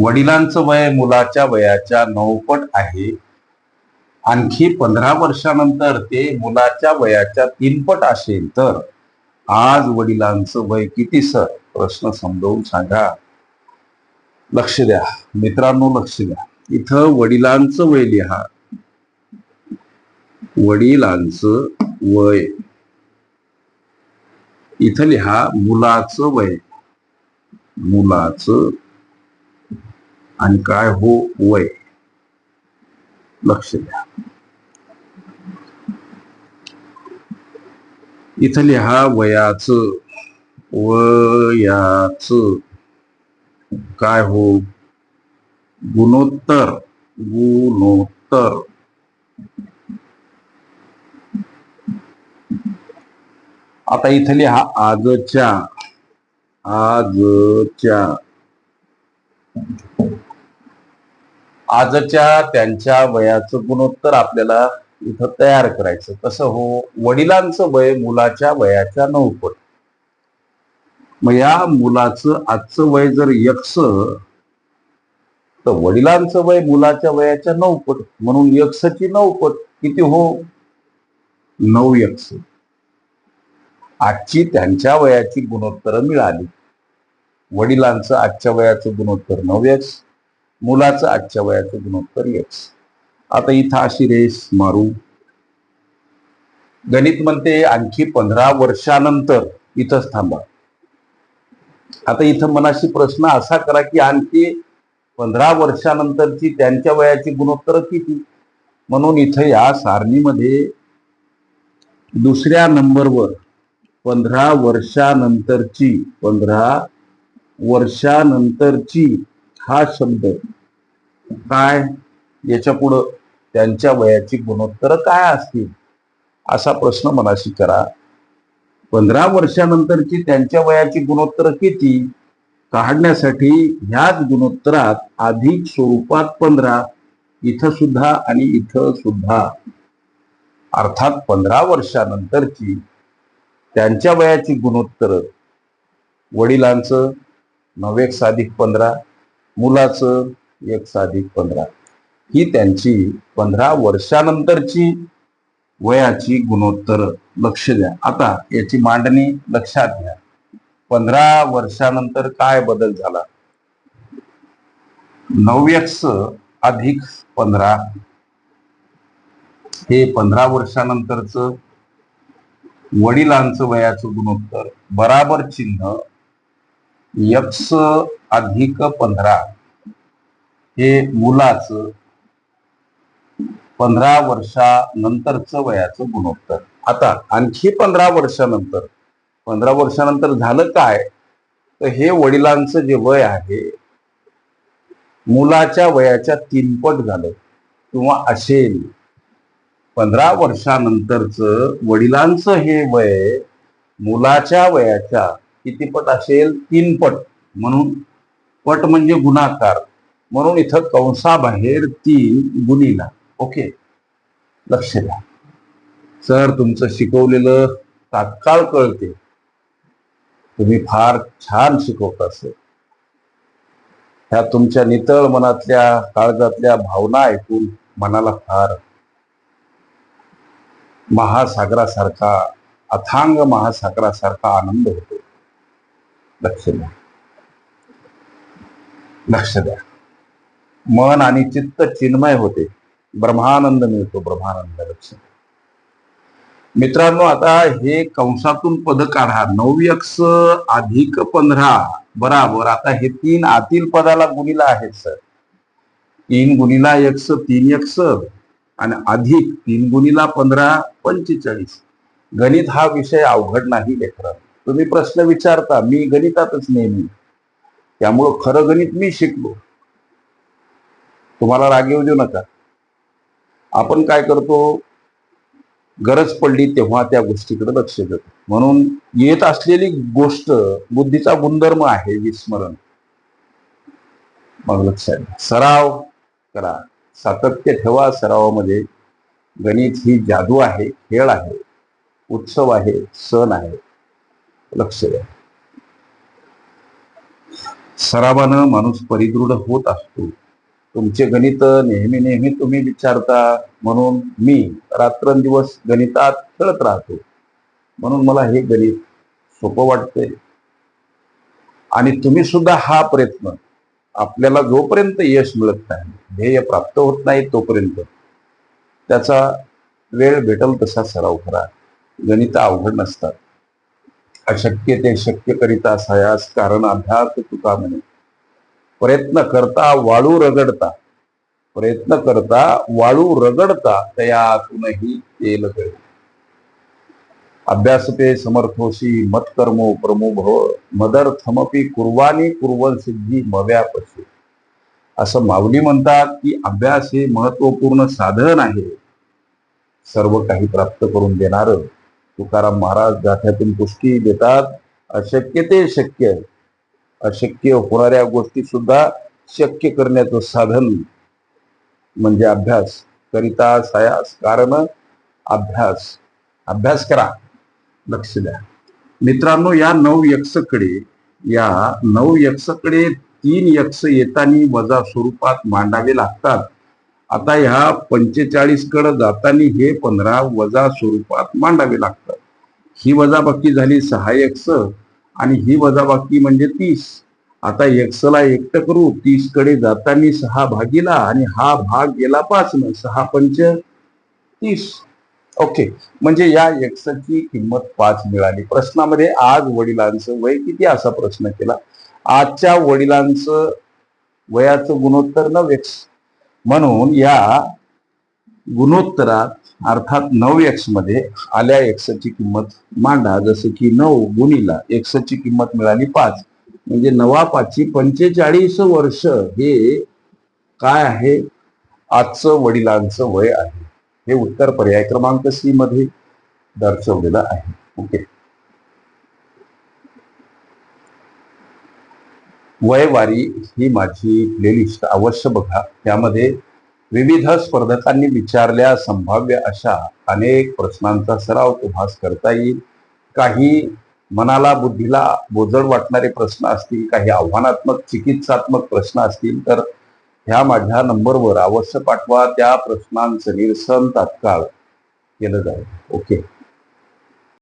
वडिलांचं वय मुलाच्या वयाच्या नऊपट आहे. आणखी पंधरा वर्षानंतर ते मुलाच्या वयाच्या तीनपट असेल तर आज वडिलांचं वय किती सर? प्रश्न समजावून सांगा. लक्ष द्या. मित्रांनो लक्ष द्या. इथं वडिलांचं वय लिहा. वडिलांचं वय. इथं लिहा मुलाचं वय. मुलाचं आणि काय हो वय? लक्ष द्या. इथं लिहा वयाच वयाचं. काय हो? गुणोत्तर गुणोत्तर. आता इथं लिहा आजच्या आजच्या. आजच्या त्यांच्या वयाचं गुणोत्तर आपल्याला इथं तयार करायचं. कसं हो वडिलांचं वय मुलाच्या वयाच्या नऊपट. मग या मुलाचं आजचं वय जर यक्ष तर वडिलांचं वय मुलाच्या वयाच्या नऊपट. म्हणून यक्षची नऊपट किती हो? नऊ यक्ष. आजची त्यांच्या वयाची गुणोत्तर मिळाली. वडिलांचं आजच्या वयाचं गुणोत्तर नऊ यक्स मुलाचं आजच्या वयाचं गुणोत्तर एक्स आता इथं अशी रेस मारू. गणित म्हणते आणखी पंधरा वर्षानंतर इथंच थांबा. आता इथं मनाशी प्रश्न असा करा की आणखी पंधरा वर्षानंतरची त्यांच्या वयाची गुणोत्तर किती? म्हणून इथं या सारणीमध्ये दुसऱ्या नंबरवर पंधरा वर्षानंतरची पंधरा वर्षानंतरची हा शब्द काय? याच्या पुढं त्यांच्या वयाची गुणोत्तर काय असतील? असा प्रश्न मनाशी करा. पंधरा वर्षानंतरची त्यांच्या वयाची गुणोत्तर किती? काढण्यासाठी ह्याच गुणोत्तरात अधिक स्वरूपात पंधरा इथं सुद्धा आणि इथं सुद्धा. अर्थात पंधरा वर्षानंतरची त्यांच्या वयाची गुणोत्तर. वडिलांचं नऊ एक साधिक पंधरा. मुलाचं एक साधिक पंधरा. ही त्यांची पंधरा वर्षानंतरची वयाची गुणोत्तर लक्ष द्या. आता याची मांडणी लक्षात घ्या. पंधरा वर्षानंतर काय बदल झाला? नव्यक्स अधिक पंधरा. हे पंधरा वर्षानंतरच वडिलांचं वयाचं गुणोत्तर. बराबर चिन्ह यक्स अधिक पंधरा. हे मुलाचं पंधरा वर्षानंतरचं वयाचं गुणोत्तर. आता आणखी पंधरा वर्षानंतर पंधरा वर्षानंतर झालं काय? तर हे वडिलांचं जे वय आहे मुलाच्या वयाच्या तीनपट झालं किंवा असेल. पंधरा वर्षानंतरचं वडिलांचं हे वय मुलाच्या वयाच्या किती पट असेल? तीन पट म्हणून पट म्हणजे गुणाकार. म्हणून इथं कंसाबाहेर तीन गुणीला. ओके? लक्ष द्या. सर तुमचं शिकवलेलं तात्काळ कळते. तुम्ही फार छान शिकवत सर ह्या तुमच्या नितळ मनातल्या काळजातल्या भावना ऐकून मनाला फार महासागरासारखा अथांग महासागरासारखा आनंद होतो. लक्ष द्या. लक्ष द्या. मन आणि चित्त चिन्मय होते. ब्रह्मानंद मिळतो ब्रह्मानंद लक्ष मित्रांनो आता हे कंसातून पद काढा. नऊ यक्ष अधिक पंधरा. बराबर. आता हे तीन आतील पदाला गुणीला आहेत सर. तीन गुणीला यक्स तीन यक्ष. आणि अधिक तीन गुणीला पंधरा पंचेचाळीस. गणित हा विषय अवघड नाही लेकरा. तुम्ही प्रश्न विचारता. मी गणितातच नेहमी. त्यामुळं खरं गणित मी शिकलो. तुम्हाला राग येऊ देऊ नका. आपण काय करतो? गरज पडली तेव्हा त्या गोष्टीकडे लक्ष देतो. म्हणून येत असलेली गोष्ट बुद्धीचा गुणधर्म आहे विस्मरण. मग लक्षात सराव करा. सातत्य ठेवा. सरावामध्ये गणित ही जादू आहे खेळ आहे उत्सव आहे सण आहे. लक्ष द्या. सरावानं माणूस परिदृढ होत असतो. तुमचे गणित नेहमी नेहमी तुम्ही विचारता म्हणून मी रात्रंदिवस गणितात खेळत राहतो. म्हणून मला हे गणित सोपं वाटते आणि तुम्ही सुद्धा हा प्रयत्न आपल्याला जोपर्यंत यश मिळत नाही ध्येय प्राप्त होत नाही तोपर्यंत त्याचा वेळ भेटल तसा सराव करा. गणित अवघड नसतात. अशक्य ते शक्य करिता सयास कारण अभ्यास तुका म्हणे प्रयत्न करता वाळू रगडता. प्रयत्न करता वाळू रगडता तयातूनही तेल गळे अभ्यासते समर्थोशी मत्कर्मो प्रमो भव कुर्वानी कुर्वन सिद्धी मव्यापशी असं माऊली म्हणतात की अभ्यास हे महत्त्वपूर्ण साधन आहे. सर्व काही प्राप्त करून देणार. तुकाराम महाराज गाठ्यातून पुष्टी देतात अशक्य ते शक्य. अशक्य होणाऱ्या गोष्टी सुद्धा शक्य करण्याचं साधन म्हणजे अभ्यास. करिता सायास कारण अभ्यास. अभ्यास करा. लक्ष द्या. मित्रांनो या नऊ यक्षकडे या नऊ यक्षकडे तीन यक्ष येतानी वजा स्वरूपात मांडावे लागतात. आता ह्या पंचेचाळीसकडे जातानी हे पंधरा वजा स्वरूपात मांडावे लागतात. ही वजाबाकी झाली सहा यक्ष. आणि ही वजाबाकी म्हणजे तीस. आता एक्सला एकटं करू तीसकडे जाताना सहा भागीला आणि हा भाग गेला पाच न सहा पंच तीस. ओके. म्हणजे या यक्षची किंमत पाच मिळाली. प्रश्नामध्ये आज वडिलांचं वय किती असा प्रश्न केला? आजच्या वडिलांचं वयाचं गुणोत्तर नऊ म्हणून या गुणोत्तरात अर्थात नऊ एक्समध्ये आल्या एक्सची किंमत मांडा. जसे की नऊ गुणीला एक्सची किंमत मिळाली पाच. म्हणजे नवा पाचशे पंचेचाळीस वर्ष हे काय आहे? आजचं वडिलांचं वय आहे. हे उत्तर पर्याय क्रमांक सी मध्ये दर्शवलेलं आहे. ओके. वयवारी ही माझी प्लेलिस्ट अवश्य बघा. त्यामध्ये विविध स्पर्धकांनी विचारल्या संभाव्य अशा अनेक प्रश्नांचा सराव तुम्हास करता येईल. काही मनाला बुद्धीला बोजड वाटणारे प्रश्न असतील काही आव्हानात्मक चिकित्सात्मक प्रश्न असतील तर ह्या माझ्या नंबरवर अवश्य पाठवा. त्या प्रश्नांचं निरसन तात्काळ केलं जाईल. ओके.